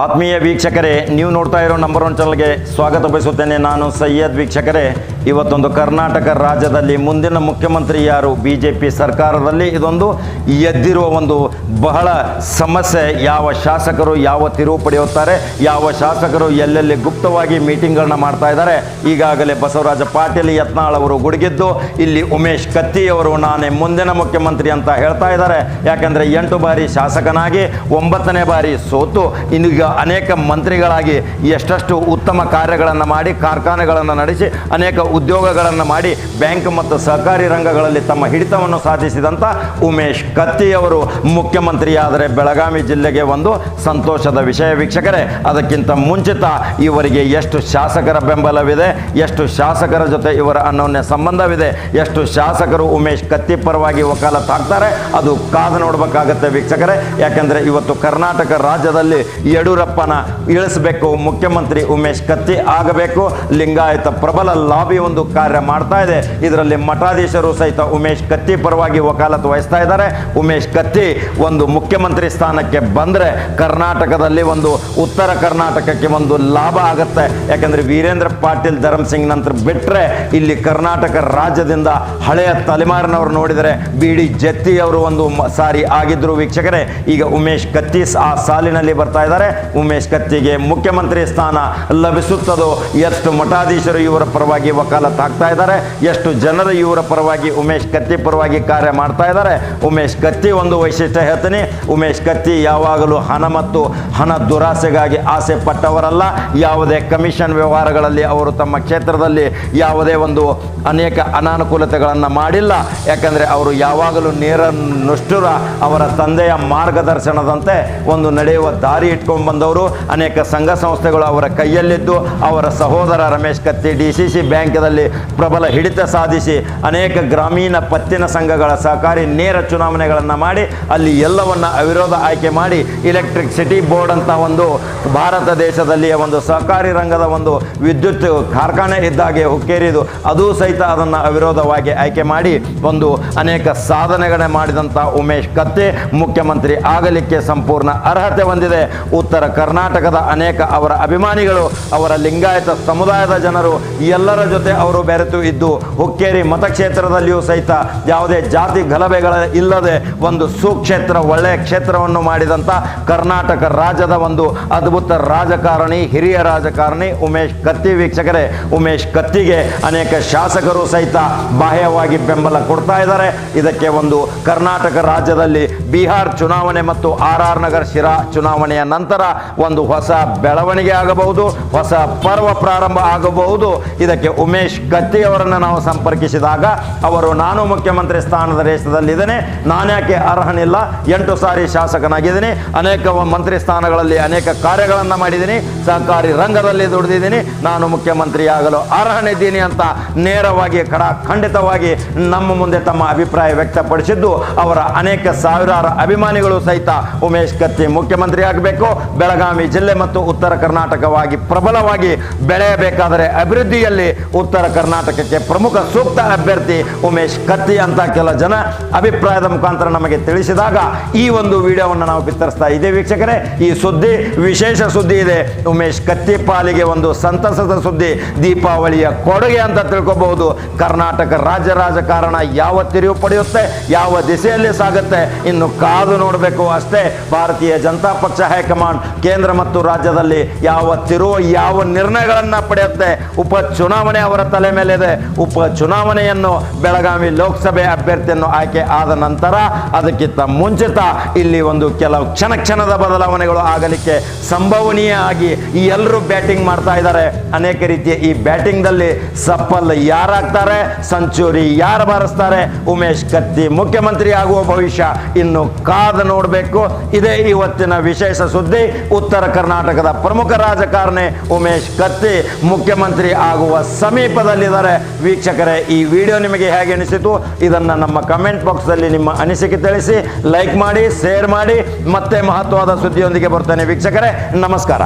ಆತ್ಮೀಯ ವೀಕ್ಷಕರೇ, ನೀವು ನೋಡ್ತಾ ಇರೋ ನಂಬರ್ ಒನ್ ಚಾನಲ್ಗೆ ಸ್ವಾಗತ ಬಯಸುತ್ತೇನೆ. ನಾನು ಸಯ್ಯದ್ ವೀಕ್ಷಕರೇ. ಇವತ್ತೊಂದು ಕರ್ನಾಟಕ ರಾಜ್ಯದಲ್ಲಿ ಮುಂದಿನ ಮುಖ್ಯಮಂತ್ರಿ ಯಾರು? ಬಿ ಜೆ ಪಿ ಸರ್ಕಾರದಲ್ಲಿ ಇದೊಂದು ಎದ್ದಿರುವ ಒಂದು ಬಹಳ ಸಮಸ್ಯೆ. ಯಾವ ಶಾಸಕರು ಯಾವ ತಿರುವು ಪಡೆಯುತ್ತಾರೆ? ಯಾವ ಶಾಸಕರು ಎಲ್ಲೆಲ್ಲಿ ಗುಪ್ತವಾಗಿ ಮೀಟಿಂಗ್ಗಳನ್ನ ಮಾಡ್ತಾ ಇದ್ದಾರೆ? ಈಗಾಗಲೇ ಬಸವರಾಜ ಪಾಟೀಲ್ ಯತ್ನಾಳ್ ಅವರು ಗುಡುಗಿದ್ದು, ಇಲ್ಲಿ ಉಮೇಶ್ ಕತ್ತಿ ಅವರು ನಾನೇ ಮುಂದಿನ ಮುಖ್ಯಮಂತ್ರಿ ಅಂತ ಹೇಳ್ತಾ ಇದ್ದಾರೆ. ಯಾಕಂದರೆ ಎಂಟು ಬಾರಿ ಶಾಸಕನಾಗಿ, ಒಂಬತ್ತನೇ ಬಾರಿ ಸೋತು. ಇನ್ನೀಗ ಅನೇಕ ಮಂತ್ರಿಗಳಾಗಿ ಎಷ್ಟಷ್ಟು ಉತ್ತಮ ಕಾರ್ಯಗಳನ್ನು ಮಾಡಿ, ಕಾರ್ಖಾನೆಗಳನ್ನು ನಡೆಸಿ, ಅನೇಕ ಉದ್ಯೋಗಗಳನ್ನು ಮಾಡಿ ಬ್ಯಾಂಕ್ ಮತ್ತು ಸಹಕಾರಿ ರಂಗಗಳಲ್ಲಿ ತಮ್ಮ ಹಿಡಿತವನ್ನು ಸಾಧಿಸಿದಂಥ ಉಮೇಶ್ ಕತ್ತಿಯವರು ಮುಖ್ಯಮಂತ್ರಿಯಾದರೆ ಬೆಳಗಾವಿ ಜಿಲ್ಲೆಗೆ ಒಂದು ಸಂತೋಷದ ವಿಷಯ ವೀಕ್ಷಕರೇ. ಅದಕ್ಕಿಂತ ಮುಂಚಿತ ಇವರಿಗೆ ಎಷ್ಟು ಶಾಸಕರ ಬೆಂಬಲವಿದೆ, ಎಷ್ಟು ಶಾಸಕರ ಜೊತೆ ಇವರ ಅನ್ನೋನ್ಯ ಸಂಬಂಧವಿದೆ, ಎಷ್ಟು ಶಾಸಕರು ಉಮೇಶ್ ಕತ್ತಿ ಪರವಾಗಿ ವಕಾಲತ್ ಹಾಕ್ತಾರೆ ಅದು ಕಾದು ನೋಡಬೇಕಾಗತ್ತೆ ವೀಕ್ಷಕರೇ. ಯಾಕೆಂದರೆ ಇವತ್ತು ಕರ್ನಾಟಕ ರಾಜ್ಯದಲ್ಲಿ ಯಡಿಯೂರಪ್ಪನ ಇಳಿಸಬೇಕು, ಮುಖ್ಯಮಂತ್ರಿ ಉಮೇಶ್ ಕತ್ತಿ ಆಗಬೇಕು. ಲಿಂಗಾಯತ ಪ್ರಬಲ ಲಾಬಿ ಒಂದು ಕಾರ್ಯ ಮಾಡ್ತಾ ಇದೆ. ಇದರಲ್ಲಿ ಮಠಾಧೀಶರು ಸಹಿತ ಉಮೇಶ್ ಕತ್ತಿ ಪರವಾಗಿ ವಕಾಲತ್ತು ವಹಿಸ್ತಾ ಇದ್ದಾರೆ. ಉಮೇಶ್ ಕತ್ತಿ ಒಂದು ಮುಖ್ಯಮಂತ್ರಿ ಸ್ಥಾನಕ್ಕೆ ಬಂದರೆ ಕರ್ನಾಟಕದಲ್ಲಿ ಒಂದು ಉತ್ತರ ಕರ್ನಾಟಕಕ್ಕೆ ಒಂದು ಲಾಭ ಆಗುತ್ತೆ. ಯಾಕಂದರೆ ವೀರೇಂದ್ರ ಪಾಟೀಲ್ ಧರ್ಮಸಿಂಗ್ ನಂತರ ಬಿಟ್ಟರೆ ಇಲ್ಲಿ ಕರ್ನಾಟಕ ರಾಜ್ಯದಿಂದ ಹಳೆಯ ತಲೆಮಾರಿನವರು ನೋಡಿದರೆ ಬಿ ಡಿ ಜತ್ತಿ ಅವರು ಒಂದು ಸಾರಿ ಆಗಿದ್ದರು ವೀಕ್ಷಕರೇ. ಈಗ ಉಮೇಶ್ ಕತ್ತಿ ಆ ಸಾಲಿನಲ್ಲಿ ಬರ್ತಾ ಇದ್ದಾರೆ. ಉಮೇಶ್ ಕತ್ತಿಗೆ ಮುಖ್ಯಮಂತ್ರಿ ಸ್ಥಾನ ಲಭಿಸುತ್ತದೋ ಎಷ್ಟು ಮಠಾಧೀಶರು ಇವರ ಪರವಾಗಿ ವಕಾಲತ್ ಹಾಕ್ತಾ ಇದ್ದಾರೆ, ಎಷ್ಟು ಜನರು ಇವರ ಪರವಾಗಿ ಉಮೇಶ್ ಕತ್ತಿ ಪರವಾಗಿ ಕಾರ್ಯ ಮಾಡ್ತಾ ಇದ್ದಾರೆ, ಉಮೇಶ್ ಕತ್ತಿ ಒಂದು ವೈಶಿಷ್ಟ್ಯ ಹೇಳ್ತೀನಿ, ಉಮೇಶ್ ಕತ್ತಿ ಯಾವಾಗಲೂ ಹಣ ಮತ್ತು ಹಣ ದುರಾಸೆಗಾಗಿ ಆಸೆ ಪಟ್ಟವರಲ್ಲ, ಯಾವುದೇ ಕಮಿಷನ್ ವ್ಯವಹಾರಗಳಲ್ಲಿ ಅವರು ತಮ್ಮ ಕ್ಷೇತ್ರದಲ್ಲಿ ಯಾವುದೇ ಒಂದು ಅನೇಕ ಅನಾನುಕೂಲತೆಗಳನ್ನು ಮಾಡಿಲ್ಲ, ಯಾಕಂದರೆ ಅವರು ಯಾವಾಗಲೂ ನೇರ ನುಷ್ಟುರ ಅವರ ತಂದೆಯ ಮಾರ್ಗದರ್ಶನದಂತೆ ಒಂದು ನಡೆಯುವ ದಾರಿ ಇಟ್ಕೊಂಡು ಬಂದವರು ಅನೇಕ ಸಂಘ ಸಂಸ್ಥೆಗಳು ಅವರ ಕೈಯಲ್ಲಿದ್ದು ಅವರ ಸಹೋದರ Ramesh Katti D C C ಬ್ಯಾಂಕ್ದಲ್ಲಿ ಪ್ರಬಲ ಹಿಡಿತ ಸಾಧಿಸಿ ಅನೇಕ ಗ್ರಾಮೀಣ ಪತ್ತಿನ ಸಂಘಗಳ ಸಹಕಾರಿ ನೇರ ಚುನಾವಣೆಗಳನ್ನು ಮಾಡಿ ಅಲ್ಲಿ ಎಲ್ಲವನ್ನ ಅವಿರೋಧ ಆಯ್ಕೆ ಮಾಡಿ ಇಲೆಕ್ಟ್ರಿಕ್ ಸಿಟಿ ಬೋರ್ಡ್ ಅಂತ ಒಂದು ಭಾರತ ದೇಶದಲ್ಲಿಯ ಒಂದು ಸಹಕಾರಿ ರಂಗದ ಒಂದು ವಿದ್ಯುತ್ ಕಾರ್ಖಾನೆ ಇದ್ದಾಗೆ ಹುಕ್ಕೇರಿದು ಅದು ಸಹಿತ ಅದನ್ನು ಅವಿರೋಧವಾಗಿ ಆಯ್ಕೆ ಮಾಡಿ ಒಂದು ಅನೇಕ ಸಾಧನೆಗಳನ್ನ ಮಾಡಿದಂಥ ಉಮೇಶ್ ಕತ್ತೆ ಮುಖ್ಯಮಂತ್ರಿ ಆಗಲಿಕ್ಕೆ ಸಂಪೂರ್ಣ ಅರ್ಹತೆ ಹೊಂದಿದೆ. ಉತ್ತರ ಕರ್ನಾಟಕದ ಅನೇಕ ಅವರ ಅಭಿಮಾನಿಗಳು, ಅವರ ಲಿಂಗಾಯತ ಸಮುದಾಯದ ಜನರು ಎಲ್ಲರ ಜೊತೆ ಅವರು ಬೆರೆತು ಇದ್ದು, ಹುಕ್ಕೇರಿ ಮತಕ್ಷೇತ್ರದಲ್ಲಿಯೂ ಸಹಿತ ಯಾವುದೇ ಜಾತಿ ಗಲಭೆಗಳ ಇಲ್ಲದೆ ಒಂದು ಸುಕ್ಷೇತ್ರ, ಒಳ್ಳೆಯ ಕ್ಷೇತ್ರವನ್ನು ಮಾಡಿದಂಥ ಕರ್ನಾಟಕ ರಾಜ್ಯದ ಒಂದು ಅದ್ಭುತ ರಾಜಕಾರಣಿ, ಹಿರಿಯ ರಾಜಕಾರಣಿ ಉಮೇಶ್ ಕತ್ತಿ ವೀಕ್ಷಕರೇ. ಉಮೇಶ್ ಕತ್ತಿಗೆ ಅನೇಕ ಶಾಸಕರು ಸಹಿತ ಬಾಹ್ಯವಾಗಿ ಬೆಂಬಲ ಕೊಡ್ತಾ ಇದ್ದಾರೆ. ಇದಕ್ಕೆ ಒಂದು ಕರ್ನಾಟಕ ರಾಜ್ಯದಲ್ಲಿ ಬಿಹಾರ್ ಚುನಾವಣೆ ಮತ್ತು ಆರ್ ಆರ್ ನಗರ್ ಶಿರಾ ಚುನಾವಣೆಯ ನಂತರ ಒಂದು ಹೊಸ ಬೆಳವಣಿಗೆ ಆಗಬಹುದು, ಹೊಸ ಪರ್ವ ಪ್ರಾರಂಭ ಆಗಬಹುದು. ಇದಕ್ಕೆ ಉಮೇಶ್ ಕತ್ತಿ ಅವರನ್ನು ನಾವು ಸಂಪರ್ಕಿಸಿದಾಗ, ಅವರು ನಾನು ಮುಖ್ಯಮಂತ್ರಿ ಸ್ಥಾನದ ರೇಷದಲ್ಲಿದ್ದೇನೆ ನಾನ್ಯಾಕೆ ಅರ್ಹನಿಲ್ಲ, ಎಂಟು ಸಾರಿ ಶಾಸಕನಾಗಿದ್ದೀನಿ, ಅನೇಕ ಮಂತ್ರಿ ಸ್ಥಾನಗಳಲ್ಲಿ ಅನೇಕ ಕಾರ್ಯಗಳನ್ನು ಮಾಡಿದ್ದೀನಿ, ಸಹಕಾರಿ ರಂಗದಲ್ಲಿ ದುಡಿದಿದ್ದೀನಿ, ನಾನು ಮುಖ್ಯಮಂತ್ರಿಯಾಗಲು ಅರ್ಹನಿದ್ದೀನಿ ಅಂತ ನೇರವಾಗಿ ಕಡ ಖಂಡಿತವಾಗಿ ನಮ್ಮ ಮುಂದೆ ತಮ್ಮ ಅಭಿಪ್ರಾಯ ವ್ಯಕ್ತಪಡಿಸಿದ್ದು, ಅವರ ಅನೇಕ ಸಾವಿರಾರು ಅಭಿಮಾನಿಗಳು ಸಹಿತ ಉಮೇಶ್ ಕತ್ತಿ ಮುಖ್ಯಮಂತ್ರಿ ಆಗಬೇಕು ಬೆಳಗಾವಿ ಜಿಲ್ಲೆ ಮತ್ತು ಉತ್ತರ ಕರ್ನಾಟಕವಾಗಿ ಪ್ರಬಲವಾಗಿ ಬೆಳೆಯಬೇಕಾದರೆ ಅಭಿವೃದ್ಧಿಯಲ್ಲಿ ಉತ್ತರ ಕರ್ನಾಟಕಕ್ಕೆ ಪ್ರಮುಖ ಸೂಕ್ತ ಅಭ್ಯರ್ಥಿ ಉಮೇಶ್ ಕತ್ತಿ ಅಂತ ಕೆಲ ಜನ ಅಭಿಪ್ರಾಯದ ಮುಖಾಂತರ ನಮಗೆ ತಿಳಿಸಿದಾಗ ಈ ಒಂದು ವಿಡಿಯೋವನ್ನು ನಾವು ಬಿತ್ತರಿಸ್ತಾ ಇದ್ದೇವೆ ವೀಕ್ಷಕರೇ. ಈ ಸುದ್ದಿ, ವಿಶೇಷ ಸುದ್ದಿ ಇದೆ. ಉಮೇಶ್ ಕತ್ತಿ ಪಾಲಿಗೆ ಒಂದು ಸಂತಸದ ಸುದ್ದಿ, ದೀಪಾವಳಿಯ ಕೊಡುಗೆ ಅಂತ ತಿಳ್ಕೊಬಹುದು. ಕರ್ನಾಟಕ ರಾಜ್ಯ ರಾಜಕಾರಣ ಯಾವ ತಿರುವು ಪಡೆಯುತ್ತೆ, ಯಾವ ದಿಸೆಯಲ್ಲಿ ಸಾಗುತ್ತೆ, ಇನ್ನು ಕಾದು ನೋಡಬೇಕು ಅಷ್ಟೇ. ಭಾರತೀಯ ಜನತಾ ಪಕ್ಷ ಹೈಕಮಾಂಡ್ ಕೇಂದ್ರ ಮತ್ತು ರಾಜ್ಯದಲ್ಲಿ ಯಾವ ತಿರುವ ಯಾವ ನಿರ್ಣಯಗಳನ್ನು ಪಡೆಯುತ್ತೆ? ಉಪ ಚುನಾವಣೆ ಅವರ ತಲೆ ಮೇಲಿದೆ. ಉಪ ಚುನಾವಣೆಯನ್ನು ಬೆಳಗಾವಿ ಲೋಕಸಭೆ ಅಭ್ಯರ್ಥಿಯನ್ನು ಆಯ್ಕೆ ಆದ ನಂತರ ಅದಕ್ಕಿಂತ ಮುಂಚಿತ ಇಲ್ಲಿ ಒಂದು ಕೆಲವು ಕ್ಷಣ ಕ್ಷಣದ ಬದಲಾವಣೆಗಳು ಆಗಲಿಕ್ಕೆ ಸಂಭವನೀಯ ಆಗಿ ಈ ಎಲ್ಲರೂ ಬ್ಯಾಟಿಂಗ್ ಮಾಡ್ತಾ ಇದ್ದಾರೆ. ಅನೇಕ ರೀತಿಯ ಈ ಬ್ಯಾಟಿಂಗ್ದಲ್ಲಿ ಸಪ್ಪಲ್ ಯಾರಾಗ್ತಾರೆ? ಸಂಚೂರಿ ಯಾರು ಬಾರಿಸ್ತಾರೆ? ಉಮೇಶ್ ಕತ್ತಿ ಮುಖ್ಯಮಂತ್ರಿ ಆಗುವ ಭವಿಷ್ಯ ಇನ್ನು ಕಾದು ನೋಡಬೇಕು. ಇದೇ ಇವತ್ತಿನ ವಿಶೇಷ ಸುದ್ದಿ. ಉತ್ತರ ಕರ್ನಾಟಕದ ಪ್ರಮುಖ ರಾಜಕಾರಣಿ ಉಮೇಶ್ ಕತ್ತಿ ಮುಖ್ಯಮಂತ್ರಿ ಆಗುವ ಸಮೀಪದಲ್ಲಿದ್ದಾರೆ. ವೀಕ್ಷಕರೇ, ಈ ವಿಡಿಯೋ ನಿಮಗೆ ಹೇಗೆ ಅನಿಸಿತು? ಇದನ್ನು ನಮ್ಮ ಕಮೆಂಟ್ ಬಾಕ್ಸಲ್ಲಿ ನಿಮ್ಮ ಅನಿಸಿಕೆ ತಿಳಿಸಿ ಲೈಕ್ ಮಾಡಿ ಶೇರ್ ಮಾಡಿ, ಮತ್ತೆ ಮಹತ್ವದ ಸುದ್ದಿಯೊಂದಿಗೆ ಬರ್ತೇನೆ ವೀಕ್ಷಕರೇ. ನಮಸ್ಕಾರ.